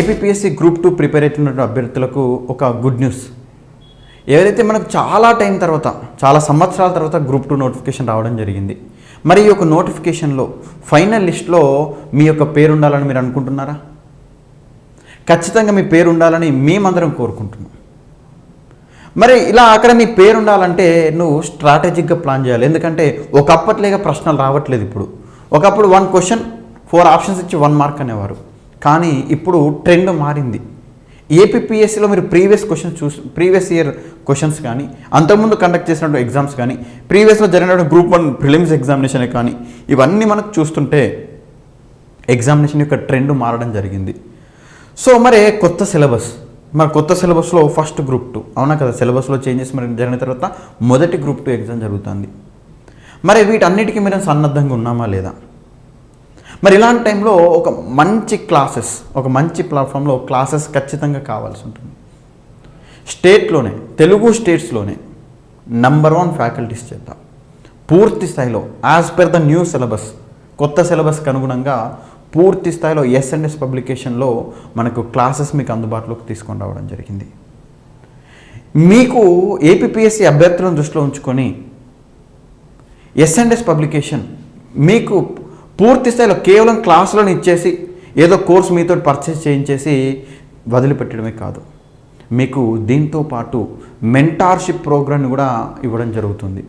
APSC group two prepare అవుతున్న అభ్యర్థులకు ఒక గుడ్ న్యూస్ ఏదైతే మనకు చాలా టైం తర్వాత చాలా సంవత్సరాల తర్వాత గ్రూప్ టూ నోటిఫికేషన్ రావడం జరిగింది. మరి ఈ యొక్క నోటిఫికేషన్లో ఫైనల్ లిస్ట్లో మీ యొక్క పేరు ఉండాలని మీరు అనుకుంటున్నారా? ఖచ్చితంగా మీ పేరు ఉండాలని మేమందరం కోరుకుంటున్నాం. మరి ఇలా అక్కడ నీ పేరు ఉండాలంటే నువ్వు స్ట్రాటజిక్గా ప్లాన్ చేయాలి. ఎందుకంటే ఒకప్పట్లేగా ప్రశ్నలు రావట్లేదు ఇప్పుడు. ఒకప్పుడు వన్ క్వశ్చన్ ఫోర్ ఆప్షన్స్ ఇచ్చి వన్ మార్క్ అనేవారు. కానీ ఇప్పుడు ట్రెండ్ మారింది. ఏపీపీఎస్సీలో మీరు ప్రీవియస్ క్వశ్చన్స్ చూసి ప్రీవియస్ ఇయర్ క్వశ్చన్స్ కానీ అంతకుముందు కండక్ట్ చేసినటువంటి ఎగ్జామ్స్ కానీ ప్రీవియస్లో జరిగినటువంటి గ్రూప్ వన్ ప్రిలిమ్స్ ఎగ్జామినేషన్ కానీ ఇవన్నీ మనకు చూస్తుంటే ఎగ్జామినేషన్ యొక్క ట్రెండ్ మారడం జరిగింది. సో మరి కొత్త సిలబస్. మరి కొత్త సిలబస్లో ఫస్ట్ గ్రూప్ టూ. అవునా కదా? సిలబస్లో చేంజెస్ మరి జరిగిన తర్వాత మొదటి గ్రూప్ టూ ఎగ్జామ్ జరుగుతుంది. మరి వీటన్నిటికీ మీరు సన్నద్ధంగా ఉన్నామా లేదా? మరి ఇలాంటి టైంలో ఒక మంచి క్లాసెస్ ఒక మంచి ప్లాట్ఫామ్లో క్లాసెస్ ఖచ్చితంగా కావాల్సి ఉంటుంది. స్టేట్లోనే తెలుగు స్టేట్స్లోనే నంబర్ వన్ ఫ్యాకల్టీస్ చేత పూర్తి స్థాయిలో as per the new syllabus కొత్త సిలబస్కి అనుగుణంగా పూర్తి స్థాయిలో ఎస్ఎన్ఎస్ పబ్లికేషన్లో మనకు క్లాసెస్ మీకు అందుబాటులోకి తీసుకొని రావడం జరిగింది. మీకు ఏపీఎస్సి అభ్యర్థులను దృష్టిలో ఉంచుకొని ఎస్ఎన్ఎస్ పబ్లికేషన్ మీకు పూర్తి స్థాయిలో కేవలం క్లాసులను ఇచ్చేసి ఏదో కోర్స్ మీతో పర్చేస్ చేయించేసి వదిలిపెట్టడమే కాదు. మీకు దీంతో పాటు మెంటార్షిప్ ప్రోగ్రామ్ని కూడా ఇవ్వడం జరుగుతుంది.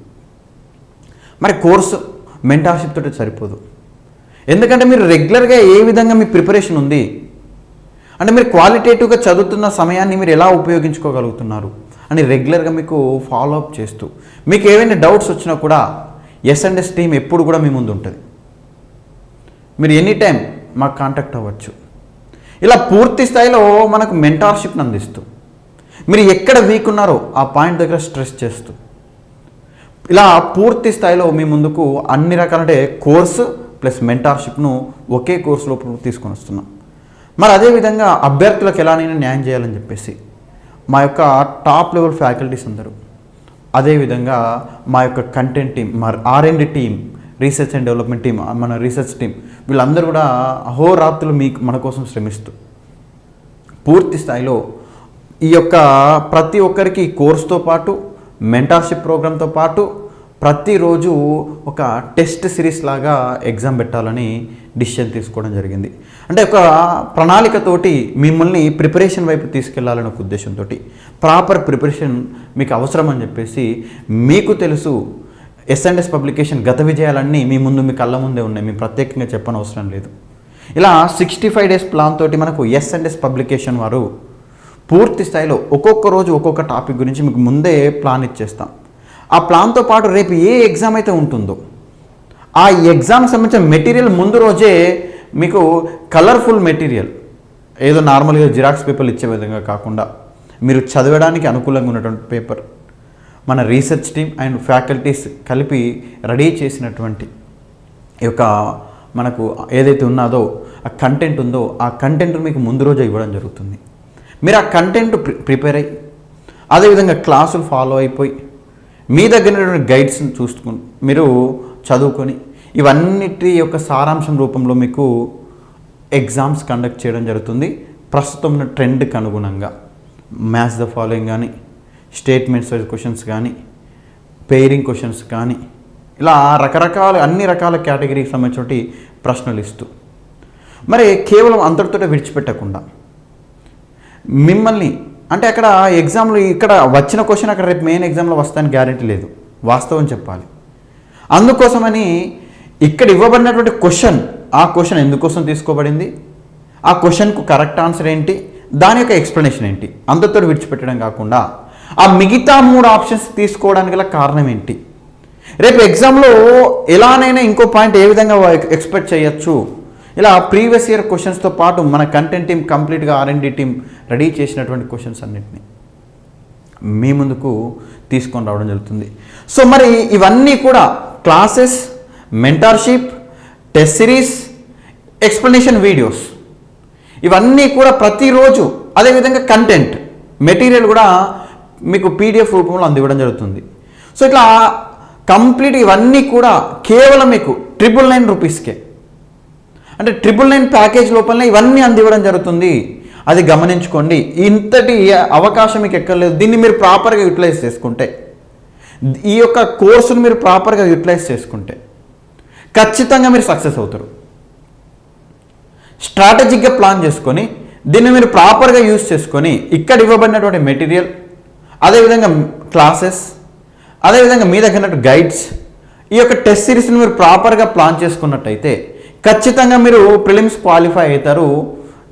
మరి కోర్సు మెంటార్షిప్ తోటి సరిపోదు. ఎందుకంటే మీరు రెగ్యులర్గా ఏ విధంగా మీ ప్రిపరేషన్ ఉంది? అంటే మీరు క్వాలిటేటివ్గా చదువుతున్న సమయాన్ని మీరు ఎలా ఉపయోగించుకోగలుగుతున్నారు? అని రెగ్యులర్గా మీకు ఫాలో అప్ చేస్తూ మీకు ఏవైనా డౌట్స్ వచ్చినా కూడా ఎస్ అండ్ ఎస్ టీమ్ ఎప్పుడు కూడా మీ ముందు ఉంటుంది. మీరు ఎనీ టైం మాకు కాంటాక్ట్ అవ్వచ్చు. ఇలా పూర్తి స్థాయిలో మనకు మెంటార్షిప్ని అందిస్తూ మీరు ఎక్కడ వీక్ ఉన్నారో ఆ పాయింట్ దగ్గర స్ట్రెస్ చేస్తూ ఇలా పూర్తి స్థాయిలో మీ ముందుకు అన్ని రకాల అంటే కోర్సు ప్లస్ మెంటార్షిప్ను ఒకే కోర్సులో తీసుకొని వస్తున్నాం. మరి అదేవిధంగా అభ్యర్థులకు ఎలానైనా న్యాయం చేయాలని చెప్పేసి మా యొక్క టాప్ లెవెల్ ఫ్యాకల్టీస్ అందరూ అదేవిధంగా మా యొక్క కంటెంట్ టీం మా R and team research and development team మన రీసెర్చ్ టీం వీళ్ళందరూ కూడా అహోరాత్రులు మీకు మన కోసం శ్రమిస్తూ పూర్తి స్థాయిలో ఈ యొక్క ప్రతి ఒక్కరికి కోర్స్తో పాటు మెంటార్షిప్ ప్రోగ్రామ్తో పాటు ప్రతిరోజు ఒక టెస్ట్ సిరీస్ లాగా ఎగ్జామ్ పెట్టాలని డిసిషన్ తీసుకోవడం జరిగింది. అంటే ఒక ప్రణాళికతోటి మిమ్మల్ని ప్రిపరేషన్ వైపు తీసుకెళ్ళాలని ఒక ఉద్దేశంతో ప్రాపర్ ప్రిపరేషన్ మీకు అవసరం అని చెప్పేసి మీకు తెలుసు ఎస్ఎండ్ఎస్ పబ్లికేషన్ గత విజయాలన్నీ మీ ముందు మీ కళ్ళ ముందే ఉన్నాయి. మీ ప్రత్యేకంగా చెప్పనవసరం లేదు. ఇలా సిక్స్టీ ఫైవ్ డేస్ ప్లాన్ తోటి మనకు ఎస్ఎండ్ఎస్ పబ్లికేషన్ వారు పూర్తి స్థాయిలో ఒక్కొక్క రోజు ఒక్కొక్క టాపిక్ గురించి మీకు ముందే ప్లాన్ ఇచ్చేస్తాం. ఆ ప్లాన్తో పాటు రేపు ఏ ఎగ్జామ్ అయితే ఉంటుందో ఆ ఎగ్జామ్ సంబంధించిన మెటీరియల్ ముందు రోజే మీకు కలర్ఫుల్ మెటీరియల్ ఏదో నార్మల్గా జిరాక్స్ పేపర్లు ఇచ్చే విధంగా కాకుండా మీరు చదవడానికి అనుకూలంగా ఉన్నటువంటి పేపర్ మన రీసెర్చ్ టీం అండ్ ఫ్యాకల్టీస్ కలిపి రెడీ చేసినటువంటి ఈ యొక్క మనకు ఏదైతే ఉన్నదో ఆ కంటెంట్ ఉందో ఆ కంటెంట్ మీకు ముందు రోజు ఇవ్వడం జరుగుతుంది. మీరు ఆ కంటెంట్ ప్రి ప్రిపేర్ అయ్యి అదేవిధంగా క్లాసులు ఫాలో అయిపోయి మీ దగ్గర గైడ్స్ని చూసుకుని మీరు చదువుకొని ఇవన్నిటి యొక్క సారాంశం రూపంలో మీకు ఎగ్జామ్స్ కండక్ట్ చేయడం జరుగుతుంది. ప్రస్తుతం ఉన్న ట్రెండ్కి అనుగుణంగా. మ్యాథ్స్ ద ఫాలోయింగ్ కానీ స్టేట్మెంట్స్ వైజ్ క్వశ్చన్స్ కానీ పెయిరింగ్ క్వశ్చన్స్ కానీ ఇలా రకరకాల అన్ని రకాల కేటగిరీకి సంబంధించినటువంటి ప్రశ్నలు ఇస్తూ. మరి కేవలం అంతటితోటే విడిచిపెట్టకుండా మిమ్మల్ని అంటే అక్కడ ఎగ్జామ్లో ఇక్కడ వచ్చిన క్వశ్చన్ అక్కడ రేపు మెయిన్ ఎగ్జామ్లో వస్తాయని గ్యారెంటీ లేదు. వాస్తవం చెప్పాలి. అందుకోసమని ఇక్కడ ఇవ్వబడినటువంటి క్వశ్చన్ ఆ క్వశ్చన్ ఎందుకోసం తీసుకోబడింది? ఆ క్వశ్చన్కు కరెక్ట్ ఆన్సర్ ఏంటి? దాని యొక్క ఎక్స్ప్లెనేషన్ ఏంటి? అంతతో విడిచిపెట్టడం కాకుండా ఆ మిగతా మూడు ఆప్షన్స్ తీసుకోవడానికి గల కారణం ఏంటి? రేపు ఎగ్జామ్లో ఎలానైనా ఇంకో పాయింట్ ఏ విధంగా ఎక్స్పెక్ట్ చేయొచ్చు? ఇలా ప్రీవియస్ ఇయర్ క్వశ్చన్స్తో పాటు మన కంటెంట్ టీం కంప్లీట్గా R and D team ready చేసినటువంటి క్వశ్చన్స్ అన్నింటినీ మీ ముందుకు తీసుకొని రావడం జరుగుతుంది. సో మరి ఇవన్నీ కూడా classes mentorship test series explanation videos. ఇవన్నీ కూడా ప్రతిరోజు అదేవిధంగా కంటెంట్ మెటీరియల్ కూడా మీకు పీడిఎఫ్ రూపంలో అందివ్వడం జరుగుతుంది. సో ఇట్లా కంప్లీట్ ఇవన్నీ కూడా కేవలం మీకు ట్రిపుల్ నైన్ రూపీస్కే అంటే ట్రిపుల్ నైన్ ప్యాకేజ్ లోపలనే ఇవన్నీ అందివ్వడం జరుగుతుంది. అది గమనించుకోండి. ఇంతటి అవకాశం మీకు ఎక్కర్లేదు. దీన్ని మీరు ప్రాపర్గా యూటిలైజ్ చేసుకుంటే. ఈ యొక్క కోర్సును మీరు ప్రాపర్గా యూటిలైజ్ చేసుకుంటే. ఖచ్చితంగా మీరు సక్సెస్ అవుతారు. స్ట్రాటజిక్గా ప్లాన్ చేసుకొని దీన్ని మీరు ప్రాపర్గా యూస్ చేసుకొని ఇక్కడ ఇవ్వబడినటువంటి మెటీరియల్ అదేవిధంగా క్లాసెస్ అదేవిధంగా మీ దగ్గర ఉన్నట్టు గైడ్స్ ఈ యొక్క టెస్ట్ సిరీస్ని మీరు ప్రాపర్గా ప్లాన్ చేసుకున్నట్టయితే ఖచ్చితంగా మీరు ప్రిలిమ్స్ క్వాలిఫై అవుతారు.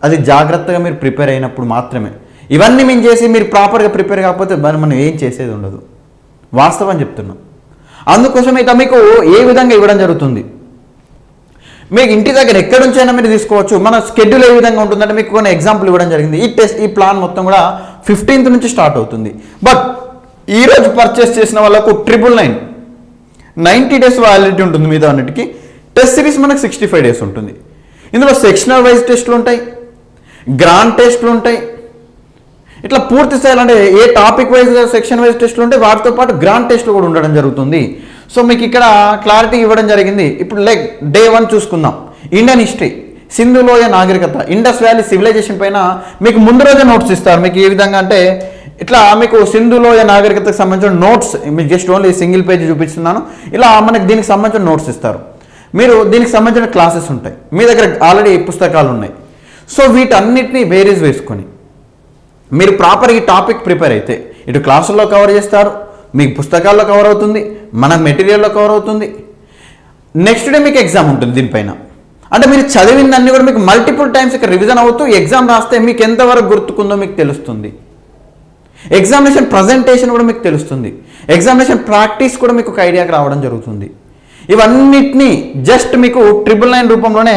అది జాగ్రత్తగా మీరు ప్రిపేర్ అయినప్పుడు మాత్రమే. ఇవన్నీ మేము చేసి మీరు ప్రాపర్గా ప్రిపేర్ కాకపోతే మరి మనం ఏం చేసేది ఉండదు. వాస్తవం చెప్తున్నాం. అందుకోసం ఇక మీకు ఏ విధంగా ఇవ్వడం జరుగుతుంది? మీకు ఇంటి దగ్గర ఎక్కడి నుంచైనా మీరు తీసుకోవచ్చు. మన స్కెడ్యూల్ ఏ విధంగా ఉంటుందంటే మీకు కొన్ని ఎగ్జాంపుల్ ఇవ్వడం జరిగింది. ఈ టెస్ట్ ఈ ప్లాన్ మొత్తం కూడా ఫిఫ్టీన్త్ నుంచి స్టార్ట్ అవుతుంది. బట్ ఈరోజు పర్చేస్ చేసిన వాళ్ళకు triple nine ninety days validity ఉంటుంది మీద అన్నిటికీ. టెస్ట్ సిరీస్ మనకు సిక్స్టీ ఫైవ్ డేస్ ఉంటుంది. ఇందులో సెక్షనల్ వైజ్ టెస్టులు ఉంటాయి. గ్రాండ్ టెస్ట్లు ఉంటాయి. ఇట్లా పూర్తి స్థాయిలో అంటే ఏ టాపిక్ వైజ్ సెక్షన్ వైజ్ టెస్ట్లు ఉంటే వాటితో పాటు గ్రాండ్ టెస్ట్లు కూడా ఉండడం జరుగుతుంది. సో మీకు ఇక్కడ క్లారిటీ ఇవ్వడం జరిగింది. ఇప్పుడు లైక్ డే వన్ చూసుకుందాం. ఇండియన్ హిస్టరీ సింధులోయ నాగరికత ఇండస్ వ్యాలీ సివిలైజేషన్ పైన మీకు ముందు రోజే నోట్స్ ఇస్తారు. మీకు ఏ విధంగా అంటే ఇట్లా మీకు సింధులోయ నాగరికతకు సంబంధించిన నోట్స్ మీకు జస్ట్ ఓన్లీ సింగిల్ పేజ్ చూపిస్తున్నాను. ఇలా మనకి దీనికి సంబంధించిన నోట్స్ ఇస్తారు. మీరు దీనికి సంబంధించిన క్లాసెస్ ఉంటాయి. మీ దగ్గర ఆల్రెడీ పుస్తకాలు ఉన్నాయి. సో వీటన్నిటిని వేరేజ్ వేసుకొని మీరు ప్రాపర్ ఈ టాపిక్ ప్రిపేర్ అయితే ఇటు క్లాసుల్లో కవర్ చేస్తారు మీకు పుస్తకాల్లో కవర్ అవుతుంది మన మెటీరియల్లో కవర్ అవుతుంది. నెక్స్ట్ డే మీకు ఎగ్జామ్ ఉంటుంది దీనిపైన. అంటే మీరు చదివిందన్నీ కూడా మీకు మల్టిపుల్ టైమ్స్ ఇక్కడ రివిజన్ అవుతూ ఎగ్జామ్ రాస్తే మీకు ఎంతవరకు గుర్తుకుందో మీకు తెలుస్తుంది. ఎగ్జామినేషన్ ప్రజెంటేషన్ కూడా మీకు తెలుస్తుంది. ఎగ్జామినేషన్ ప్రాక్టీస్ కూడా మీకు ఒక ఐడియాకి రావడం జరుగుతుంది. ఇవన్నిటినీ జస్ట్ మీకు ట్రిపుల్ నైన్ రూపంలోనే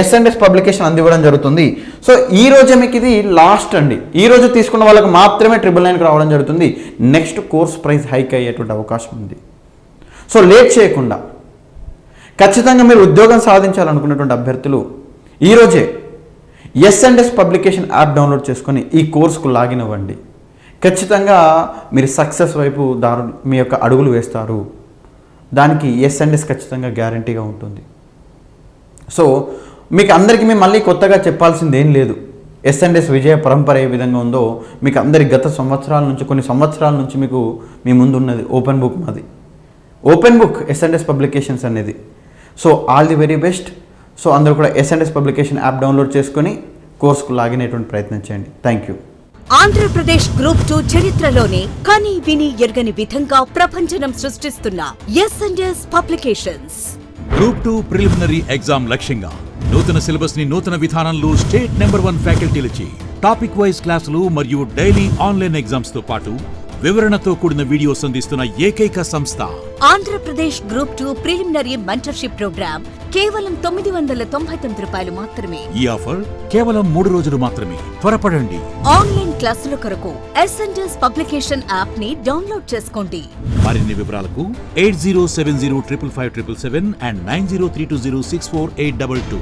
ఎస్ అండ్ ఎస్ పబ్లికేషన్ అందివ్వడం జరుగుతుంది. సో ఈ రోజే మీకు ఇది లాస్ట్ అండి. ఈ రోజు తీసుకున్న వాళ్ళకి మాత్రమే ట్రిపుల్ నైన్కి రావడం జరుగుతుంది. నెక్స్ట్ కోర్స్ ప్రైస్ హైక్ అయ్యేటువంటి అవకాశం ఉంది. సో లేట్ చేయకుండా ఖచ్చితంగా మీరు ఉద్యోగం సాధించాలనుకున్నటువంటి అభ్యర్థులు ఈరోజే S and S publication app download చేసుకొని ఈ కోర్సుకు లాగిన్ అవ్వండి. ఖచ్చితంగా మీరు సక్సెస్ వైపు దారు మీ యొక్క అడుగులు వేస్తారు. దానికి ఎస్ అండ్ ఎస్ ఖచ్చితంగా గ్యారంటీగా ఉంటుంది. సో మీకు అందరికీ మేము మళ్ళీ కొత్తగా చెప్పాల్సింది ఏం లేదు. ఎస్ అండ్ ఎస్ విజయ పరంపర ఏ విధంగా ఉందో మీకు అందరి గత సంవత్సరాల నుంచి కొన్ని సంవత్సరాల నుంచి మీకు మీ ముందు ఉన్నది ఓపెన్ బుక్ మాది. Open book S and S publications అనేది. So all the very best. So అందరూ కూడా S and S publication app download చేసుకొని కోర్సుకు లాగిన్ అయ్యేటువంటి ప్రయత్నం చేయండి. Thank you Andhra Pradesh group two చరిత్రలోనే కని విని ఎరగని విధంగా ప్రపంచనం సృష్టిస్తున్న S and S publications. Group two preliminary exam లక్ష్యంగా నూతన సిలబస్ని నూతన విధానంలో స్టేట్ నెంబర్ వన్ ఫ్యాకల్టీలచే టాపిక్ వైజ్ క్లాసులు మరియు డైలీ ఆన్లైన్ ఎగ్జామ్స్తో పాటు వివరణతో కూడిన వీడియోస్ అందిస్తున్న ఏకైక సంస్థ. Andhra Pradesh group two preliminary mentorship program కేవలం తొమ్మిది వందల తొంభై తొమ్మిది రూపాయలు మాత్రమే. ఈ ఆఫర్ కేవలం మూడు రోజులు మాత్రమే. త్వరపడండి. ఆన్లైన్ క్లాసుల కొరకు ఎస్ అండ్ ఎస్ పబ్లికేషన్ యాప్ని డౌన్లోడ్ చేసుకోండి. మరిన్ని వివరాలకు eight zero seven zero triple five triple seven and nine zero three two zero six four eight double two.